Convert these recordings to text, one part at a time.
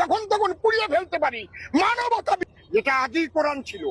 যখন তখন পুড়িয়ে ফেলতে পারি। মানবতা যেটা আগেই কোরআন ছিল,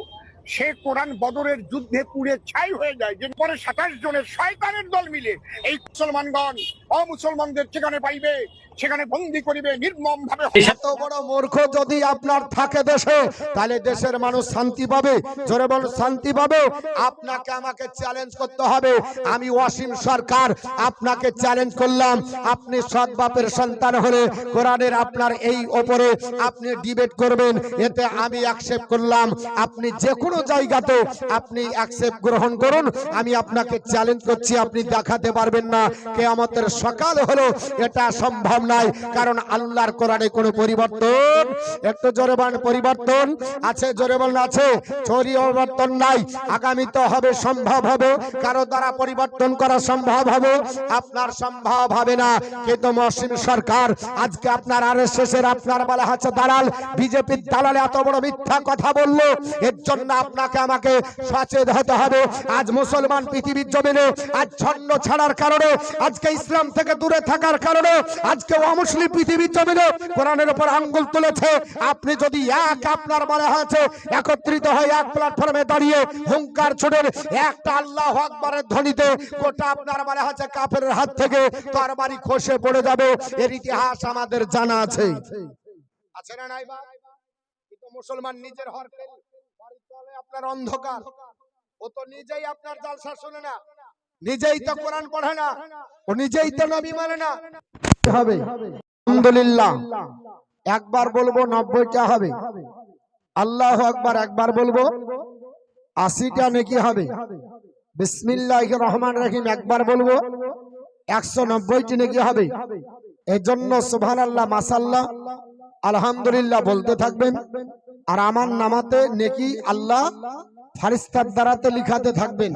সে কোরআন বদরের যুদ্ধে পুড়ে ছাই হয়ে যায়। যে পরে সাতাশ জনের শয়তানের দল মিলে এই মুসলমানগণ অমুসলমানদের ঠিকানে পাইবে। সেখানে বন্দি করিবে নির্মম ভাবে এত বড় মূর্খ যদি আপনার থাকে দেশে তাহলে দেশের মানুষ শান্তি পাবে। জোরে বল শান্তি পাবে। আপনাকে আমাকে চ্যালেঞ্জ করতে হবে। আমি ওয়াসিম সরকার আপনাকে চ্যালেঞ্জ করলাম। আপনি সৎ বাপের সন্তান হলে কোরআনের আপনার এই ওপরে আপনি ডিবেট করবেন। এতে আমি অ্যাকসেপ্ট করলাম। আপনি যে কোনো জায়গাতে আপনি অ্যাকসেপ্ট গ্রহণ করুন। আমি আপনাকে চ্যালেঞ্জ করছি আপনি দেখাতে পারবেন না। কেয়ামতের সকাল হলো এটা সম্ভব নাই, কারণ আল্লাহর কোরআনে কোনো পরিবর্তন, একটু জোরে পরিবর্তন আছে, জোরে আছে পরিবর্তন নাই। আগামীতে হবে, সম্ভব হবে, কারও দ্বারা পরিবর্তন করা সম্ভব হবে, আপনার সম্ভব হবে না। কিন্তু মসিম সরকার, আজকে আপনার আর এর আপনার বলা হচ্ছে, দালাল, বিজেপির দালালে এত বড় মিথ্যা কথা বলল, এর জন্য আপনাকে আমাকে সচেত হতে হবে। আজ মুসলমান পৃথিবীর জমিনে আজ ছন্ন ছাড়ার কারণে, আজকে ইসলাম থেকে দূরে থাকার কারণে, আজকে অমুসলিম পৃথিবীর জমিনে কোরআনের উপর আঙ্গুল তুলেছে। আপনি যদি এক আপনার মনে হয়েছে একত্রিত হয়ে এক প্ল্যাটফর্মে দাঁড়িয়ে হুঙ্কার ছোটের একটা আল্লাহ আকবরের ধ্বনিতে গোটা আপনার মনে হচ্ছে কাফের হাত থেকে তার বাড়ি খসে পড়ে যাবে। এর ইতিহাস আমাদের জানা আছে। আছে না নাই কিন্তু মুসলমান নিজের হর পেল, বাড়ির তলে আপনার অন্ধকার। ও তো নিজেই আপনার জালসা শুনে না। নিজেই তো কোরআন পড়ে না। ও নিজেই তো নবী মানে না। হবে। আলহামদুলিল্লাহ। একবার বলব নব্বইটা হবে। আল্লাহ একবার একবার বলব, আশিটা নাকি হবে। বিসমিল্লাহ রহমান রহিম একবার বলব, একশো নব্বইটি নাকি হবে। এই জন্য সুবহান আল্লাহ মাসাল্লাহ আলহামদুলিল্লাহ বলতে থাকবেন। আর আমার নামাতে নেকি আল্লাহ ফারিস্তার দ্বারাতে লিখাতে থাকবেন।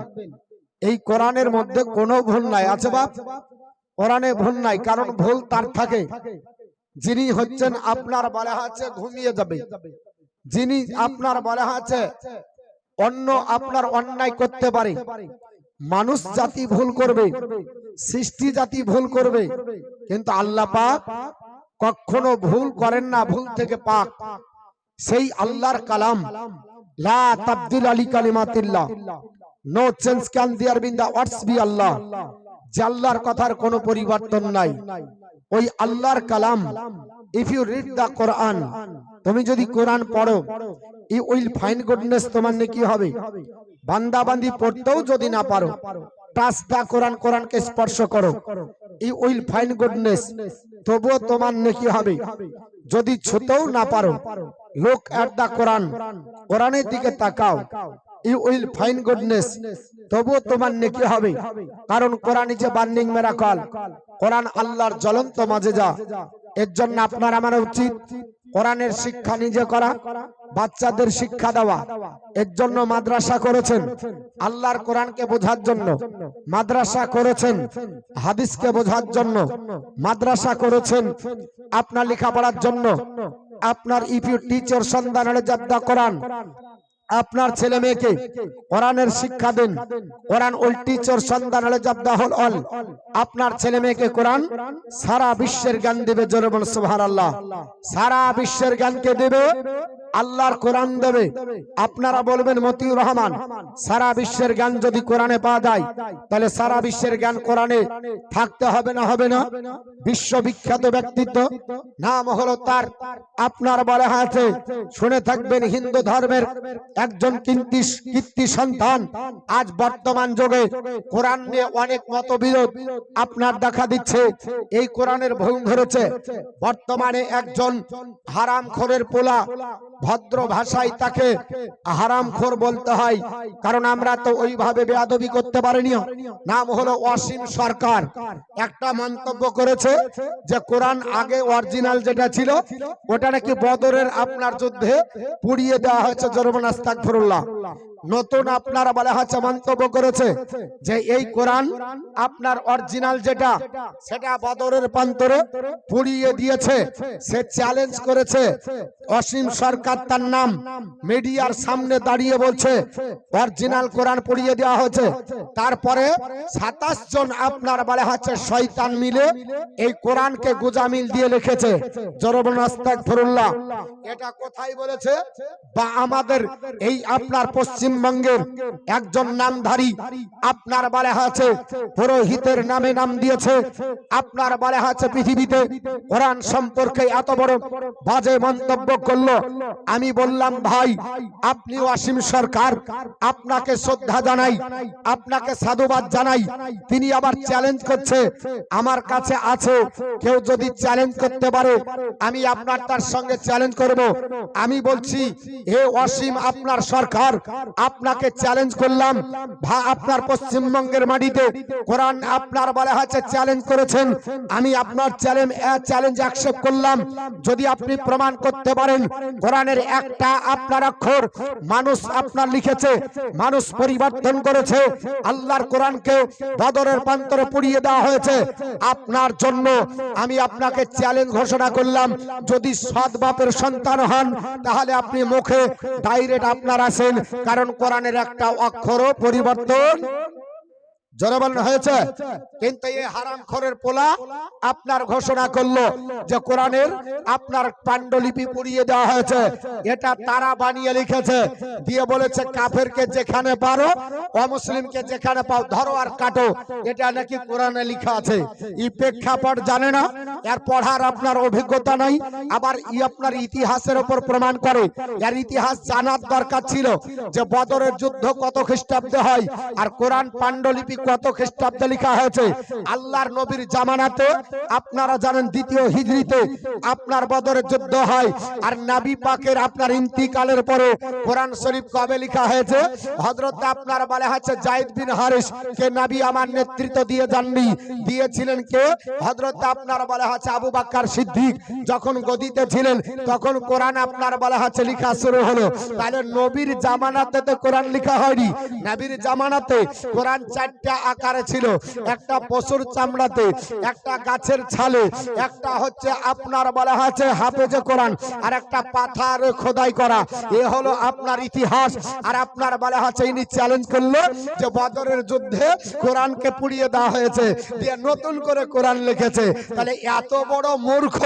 এই কোরআনের মধ্যে কোনো ভুল নাই, আছে বাপ? কোরআনে ভুল নাই কারণ ভুল তার থাকে। যিনি হচ্ছেন আপনার বলা আছে ঘুমিয়ে যাবে। যিনি আপনার বলা আছে অন্য আপনার অন্যায় করতে পারে। মানুষ জাতি ভুল করবে সৃষ্টি জাতি ভুল করবে। কিন্তু আল্লাহ পাক কখনো ভুল করেন না ভুল থেকে পাক। সেই আল্লাহর কালাম। লা তাবদিল আলী কালিমাতিল্লাহ। No change can there be in the words by Allah যে আল্লাহর কথার কোনো পরিবর্তন নাই। ওই আল্লাহর কালাম if you read the Quran তুমি যদি কোরআন পড়ো ই উইল ফাইন্ড গুডনেস তোমার কি হবে? বান্দা বান্দি পড়তেও যদি না পারো, টাচ দা কোরআন, কোরআনকে স্পর্শ করো। ই উইল ফাইন্ড গুডনেস তবুও তোমার নেকি হবে? যদি ছুতেও না পারো লোক অ্যাট দা কোরআন কোরআনের দিকে তাকাও। ইউ উইল ফাইন্ড গুডনেস তবুও তোমার হবে। কারণ এ বার্নিং আল্লাহর জ্বলন্ত মাঝে যা। এর জন্য আপনার আমার উচিত কোরআনের শিক্ষা নিজে করা, বাচ্চাদের শিক্ষা দেওয়া। এর জন্য মাদ্রাসা করেছেন। আল্লাহর কোরআনকে বোঝার জন্য। মাদ্রাসা করেছেন। হাদিসকে বোঝার জন্য। মাদ্রাসা করেছেন। আপনার লেখাপড়ার জন্য। আপনার ইফ টিচার সন্ধান হলে জাদ্দা কোরআন। আপনার ছেলে মেয়েকে কোরআনের শিক্ষা দেন। কোরআন ওল টিচার সন্ধান হলে জাদ্দা হল অল। আপনার ছেলে মেয়েকে কোরআন সারা বিশ্বের জ্ঞান দেবে জোরে বল আল্লাহ সারা বিশ্বের জ্ঞানকে দেবে আল্লাহর কোরআন দেবে। আপনারা বলবেন, মতিউর রহমান, সারা বিশ্বের জ্ঞান যদি কোরআনে পাওয়া যায়, তাহলে সারা বিশ্বের জ্ঞান কোরআনে থাকতে হবে না হবে না? বিশ্ববিখ্যাত ব্যক্তিত্ব, নাম হলো তার। আপনার বলা আছে শুনে থাকবেন, হিন্দু ধর্মের একজন কীর্তি কীর্তি সন্তান। আজ বর্তমান যুগে কোরআন নিয়ে অনেক মতবিরোধ আপনার দেখা দিচ্ছে। এই কোরআনের ভুল ধরেছে। বর্তমানে একজন হারামখোরের পোলা ভদ্র ভাষায় তাকে হারামখোর বলতে হয়। কারণ আমরা তো ওইভাবে বেয়াদবি করতে পারিনি। নাম হলো অসীম সরকার। একটা মন্তব্য করেছে যে কোরআন আগে অরিজিনাল যেটা ছিল, ওটা নাকি বদরের আপনার যুদ্ধে পুড়িয়ে দেওয়া হয়েছে, জরমান আস্তাকফিরুল্লাহ নতুন আপনারা বলা হচ্ছে মন্তব্য করেছে যে এই কোরআন আপনার অরিজিনাল যেটা সেটা বদরের প্রান্তরে পুড়িয়ে দিয়েছে। সে চ্যালেঞ্জ করেছে। অসীম সরকার তার নাম মিডিয়ার সামনে দাঁড়িয়ে বলছে। অরিজিনাল কোরআন পুড়িয়ে দেওয়া হয়েছে। তারপরে সাতাশ জন আপনার বলা হচ্ছে শয়তান মিলে এই কোরআনকে গুজামিল দিয়ে লিখেছে। জরবন আস্তাগফিরুল্লাহ। এটা কোথায় বলেছে? বা আমাদের এই আপনার পশ্চিমবঙ্গের একজন নামধারী আপনার বলে আছে পুরোহিতের নামে নাম দিয়েছে, আপনার বলে আছে পৃথিবীতে কোরআন সম্পর্কে এত বড় বাজে মন্তব্য করল। আমি বললাম, ভাই, আপনি অসীম সরকার, আপনাকে শ্রদ্ধা জানাই, আপনাকে সাধুবাদ জানাই। তিনি আবার চ্যালেঞ্জ করছে, আমার কাছে আছে, কেউ যদি চ্যালেঞ্জ করতে পারে, আমি আপনার তার সঙ্গে চ্যালেঞ্জ করব। আমি বলছি, হে অসীম আপনার সরকার আপনাকে চ্যালেঞ্জ করলাম। আপনার পশ্চিমবঙ্গের মাটিতে। কোরআন আপনার বলা হচ্ছে চ্যালেঞ্জ করেছেন। আমি আপনার চ্যালেঞ্জ চ্যালেঞ্জ অ্যাকসেপ্ট করলাম। যদি আপনি প্রমাণ করতে পারেন, কোরআনের একটা আপনার অক্ষর, মানুষ আপনার লিখেছে, মানুষ পরিবর্তন করেছে। আল্লাহর কোরআনকে বদরের প্রান্তরে পুড়িয়ে দেওয়া হয়েছে। আপনার জন্য আমি আপনাকে চ্যালেঞ্জ ঘোষণা করলাম। যদি সৎ বাপের সন্তান হন, তাহলে আপনি মুখে ডাইরেক্ট আপনার আসেন কারণ কোরআনের একটা অক্ষরও পরিবর্তন জনবল হয়েছে, কিন্তু এই হারামখোরের পোলা আপনার ঘোষণা করল যে কোরআনের আপনার পুড়িয়ে দেওয়া হয়েছে। এটা তারা বানিয়ে লিখেছে, দিয়ে বলেছে যেখানে পারো, অমুসলিমকে যেখানে পাও, ধরো আর কাটো। এটা নাকি কোরআনে লেখা আছে। ই প্রেক্ষাপট জানে না, এর পড়ার আপনার অভিজ্ঞতা নাই, আবার ই আপনার ইতিহাসের উপর প্রমাণ করে। এর ইতিহাস জানার দরকার ছিল যে বদরের যুদ্ধ কত খ্রিস্টাব্দে হয়, আর কোরআন পাণ্ডুলিপি কত খ্রিস্টাব্দে লেখা হয়েছে? আল্লাহর নবীর জামানাতে, আপনারা জানেন দ্বিতীয় হিজরিতে আপনার বদরের যুদ্ধ হয়। আর নাবি পাকের আপনার ইন্তিকালের পরে কোরআন শরীফ কবে লেখা হয়েছে? হযরত আপনার বলে হচ্ছে জায়েদ বিন হারিস কে নবী আমার নেতৃত্ব দিয়ে যাননি। দিয়েছিলেন কে? হযরত আপনার বলে হচ্ছে আবু বাক্কার সিদ্দিক। যখন গদিতে ছিলেন, তখন কোরআন আপনার বলা হচ্ছে লেখা শুরু হলো। তাহলে নবীর জামানাতে তো কোরআন লেখা হয়নি। নবীর জামানাতে কোরআন চারটা আকারে ছিল। একটা পশুর চামড়াতে, একটা গাছের ছালে, একটা হচ্ছে আপনার বলা হচ্ছে হাফেজে কোরআন, আর একটা পাথার খোদাই করা। এ হলো আপনার ইতিহাস, আর আপনার বলা হচ্ছে ইনি চ্যালেঞ্জ করল যে বদরের যুদ্ধে কোরআনকে পুড়িয়ে দেওয়া হয়েছে, দিয়ে নতুন করে কোরআন লিখেছে। তাহলে এত বড় মূর্খ